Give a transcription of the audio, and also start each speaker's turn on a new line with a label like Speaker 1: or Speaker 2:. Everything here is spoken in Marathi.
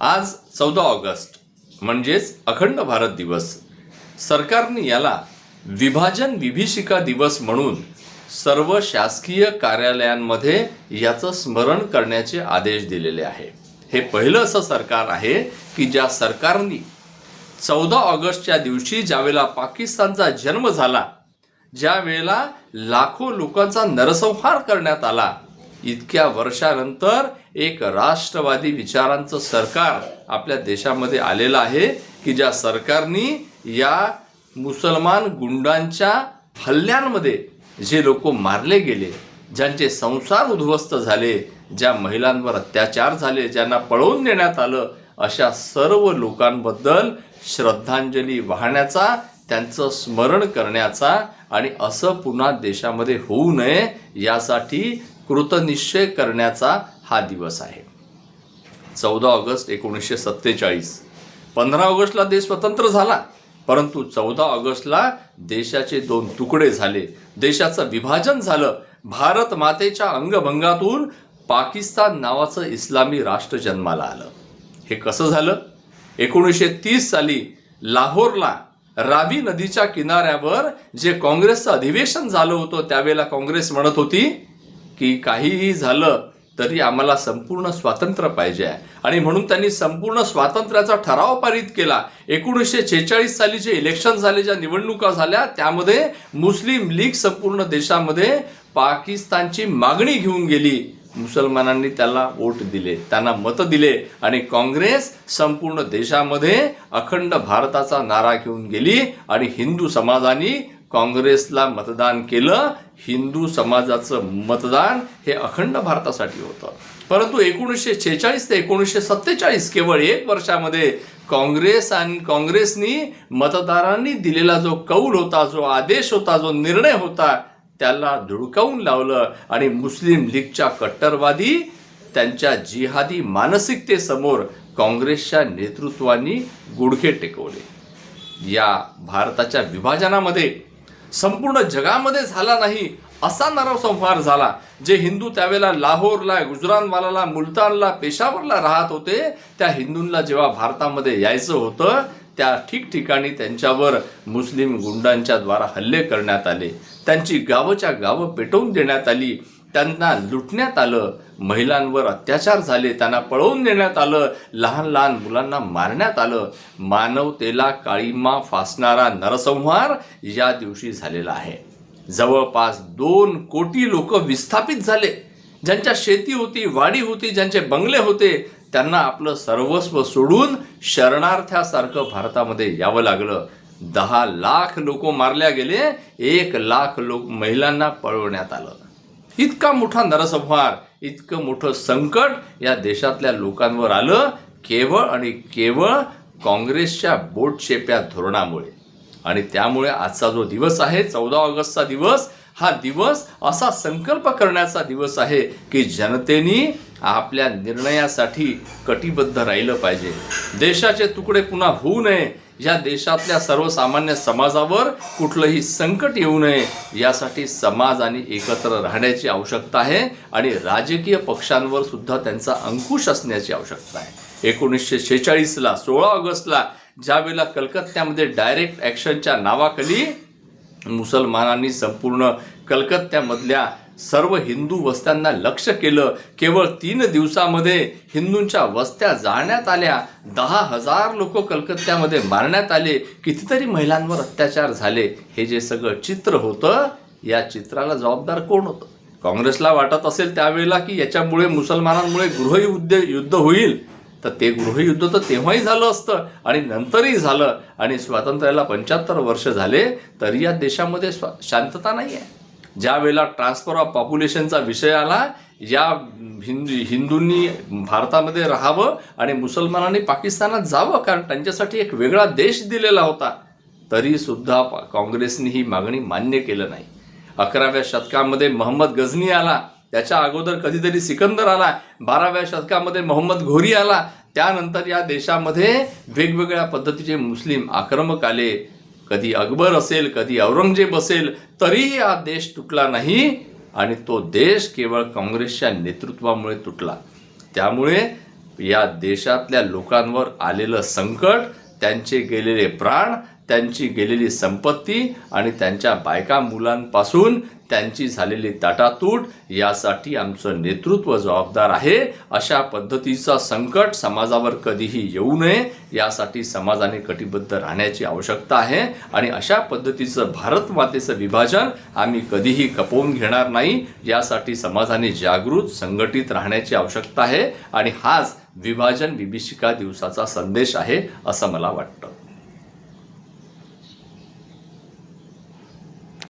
Speaker 1: आज चौदा ऑगस्ट म्हणजेच अखंड भारत दिवस. सरकारने याला विभाजन विभीषिका दिवस म्हणून सर्व शासकीय कार्यालयांमध्ये याचं स्मरण करण्याचे आदेश दिलेले आहे. हे पहिलं असं सरकार आहे की ज्या सरकारने चौदा ऑगस्टच्या दिवशी ज्यावेळेला पाकिस्तानचा जन्म झाला ज्या वेळेला लाखो लोकांचा नरसंहार करण्यात आला इतक्या वर्षानंतर एक राष्ट्रवादी विचारांचं सरकार आपल्या देशामध्ये आलेलं आहे की ज्या सरकारनी या मुसलमान गुंडांच्या हल्ल्यांमध्ये जे लोक मारले गेले ज्यांचे संसार उद्ध्वस्त झाले ज्या महिलांवर अत्याचार झाले ज्यांना पळवून देण्यात आलं अशा सर्व लोकांबद्दल श्रद्धांजली वाहण्याचा त्यांचं स्मरण करण्याचा आणि असं पुन्हा देशामध्ये होऊ नये यासाठी कृतनिश्चय करण्याचा हा दिवस आहे. चौदा ऑगस्ट एकोणीसशे सत्तेचाळीस. पंधरा ऑगस्टला देश स्वतंत्र झाला परंतु चौदा ऑगस्टला देशाचे दोन तुकडे झाले. देशाचं विभाजन झालं. भारत मातेच्या अंगभंगातून पाकिस्तान नावाचं इस्लामी राष्ट्र जन्माला आलं. हे कसं झालं? एकोणीसशे तीस साली लाहोरला रावी नदीच्या किनाऱ्यावर जे काँग्रेसचं अधिवेशन झालं होतं त्यावेळेला काँग्रेस म्हणत होती की काहीही झालं तरी आम्हाला संपूर्ण स्वातंत्र्य पाहिजे आहे. आणि म्हणून त्यांनी संपूर्ण स्वातंत्र्याचा ठराव पारित केला. एकोणीसशे छेचाळीस साली जे इलेक्शन झाले ज्या निवडणुका झाल्या त्यामध्ये मुस्लिम लीग संपूर्ण देशामध्ये पाकिस्तानची मागणी घेऊन गेली. मुसलमानांनी त्याला वोट दिले त्यांना मतं दिले आणि काँग्रेस संपूर्ण देशामध्ये अखंड भारताचा नारा घेऊन गेली आणि हिंदू समाजाने काँग्रेसला मतदान केलं हिंदू समाजाचं मतदान हे अखंड भारतासाठी होतं. परंतु एकोणीसशे छेचाळीस ते एकोणीसशे सत्तेचाळीस केवळ एक वर्षामध्ये काँग्रेस आणि काँग्रेसनी मतदारांनी दिलेला जो कौल होता जो आदेश होता जो निर्णय होता त्याला धुडकावून लावलं आणि मुस्लिम लीगच्या कट्टरवादी त्यांच्या जिहादी मानसिकतेसमोर काँग्रेसच्या नेतृत्वानी गुडघे टेकवले. या भारताच्या विभाजनामध्ये संपूर्ण जगामध्ये झाला नाही असा नरसंहार झाला. जे हिंदू त्यावेळेला लाहोरला गुजरानवालाला मुलतानला पेशावरला राहत होते त्या हिंदूंना जेव्हा भारतामध्ये यायचं होतं त्या ठिकठिकाणी त्यांच्यावर मुस्लिम गुंडांच्या द्वारा हल्ले करण्यात आले. त्यांची गावच्या गावं पेटवून देण्यात आली. त्यांना लुटण्यात आलं. महिलांवर अत्याचार झाले त्यांना पळवून नेण्यात आलं लहान लहान मुलांना मारण्यात आलं. मानवतेला काळीमा फासणारा नरसंहार या दिवशी झालेला आहे. जवळपास दोन कोटी लोक विस्थापित झाले. ज्यांच्या शेती होती वाडी होती ज्यांचे बंगले होते त्यांना आपलं सर्वस्व सोडून शरणार्थ्यासारखं भारतामध्ये यावं लागलं. दहा लाख लोक मारल्या गेले एक लाख लोक महिलांना पळवण्यात आलं. इतका मोठा नरसंहार इतकं मोठं संकट या देशातल्या लोकांवर आलं केवळ आणि केवळ काँग्रेसच्या बोटशेप्या धोरणामुळे. आणि त्यामुळे आजचा जो दिवस आहे चौदा ऑगस्टचा दिवस हा दिवस असा संकल्प करण्याचा दिवस आहे की जनतेने आपल्या निर्णयासाठी कटिबद्ध राहिलं पाहिजे. देशाचे तुकडे पुन्हा होऊ नये. या देशातल्या सर्वसामान्य समाजावर कुठलंही संकट येऊ नये. यासाठी समाजाने एकत्र राहण्याची आवश्यकता आहे आणि राजकीय पक्षांवर सुद्धा त्यांचा अंकुश असण्याची आवश्यकता आहे. एकोणीसशे शेहेचाळीसला सोळा ऑगस्टला ज्यावेळेला कलकत्त्यामध्ये डायरेक्ट ॲक्शनच्या नावाखाली मुसलमानांनी संपूर्ण कलकत्त्यामधल्या सर्व हिंदू वस्त्यांना लक्ष केलं. केवळ तीन दिवसामध्ये हिंदूंच्या वस्त्या जाळण्यात आल्या. दहा हजार लोक कलकत्त्यामध्ये मारण्यात आले. कितीतरी महिलांवर अत्याचार झाले. हे जे सगळं चित्र होतं या चित्राला जबाबदार कोण होतं? काँग्रेसला वाटत असेल त्यावेळेला की याच्यामुळे मुसलमानांमुळे गृहयुद्ध युद्ध होईल. तर ते गृहयुद्ध तर तेव्हाही झालं असतं आणि नंतरही झालं. आणि स्वातंत्र्याला पंच्याहत्तर वर्ष झाले तरी या देशामध्ये स्वा शांतता नाही आहे ज्या वेळेला ट्रान्सफर ऑफ पॉप्युलेशनचा विषय आला या हिंदू हिंदूंनी भारतामध्ये राहावं आणि मुसलमानांनी पाकिस्तानात जावं कारण त्यांच्यासाठी एक वेगळा देश दिलेला होता तरीसुद्धा पा- काँग्रेसने ही मागणी मान्य केलं नाही. अकराव्या शतकामध्ये मोहम्मद गझनी आला त्याच्या अगोदर कधीतरी सिकंदर आला बाराव्या शतकामध्ये मोहम्मद घोरी आला त्यानंतर या देशामध्ये वेगवेगळ्या पद्धतीचे मुस्लिम आक्रमक आले. कधी अकबर असेल कधी औरंगजेब असेल तरीही हा देश तुटला नाही आणि तो देश केवळ काँग्रेसच्या नेतृत्वामुळे तुटला. त्यामुळे या देशातल्या लोकांवर आलेलं संकट त्यांचे गेलेले प्राण त्यांची गेलेली संपत्ती आणि त्यांच्या बायका मुलांपासून त्यांची झालेली ताटातूट यासाठी आमचं नेतृत्व जबाबदार आहे. अशा पद्धतीचा संकट समाजावर कधीही येऊ नये यासाठी समाजाने कटिबद्ध राहण्याची आवश्यकता आहे. आणि अशा पद्धतीचं भारत मातेचं विभाजन आम्ही कधीही खपवून घेणार नाही. यासाठी समाजाने जागृत संघटित राहण्याची आवश्यकता आहे. आणि हाच विभाजन विभीषिका दिवसाचा संदेश आहे असं मला वाटतं.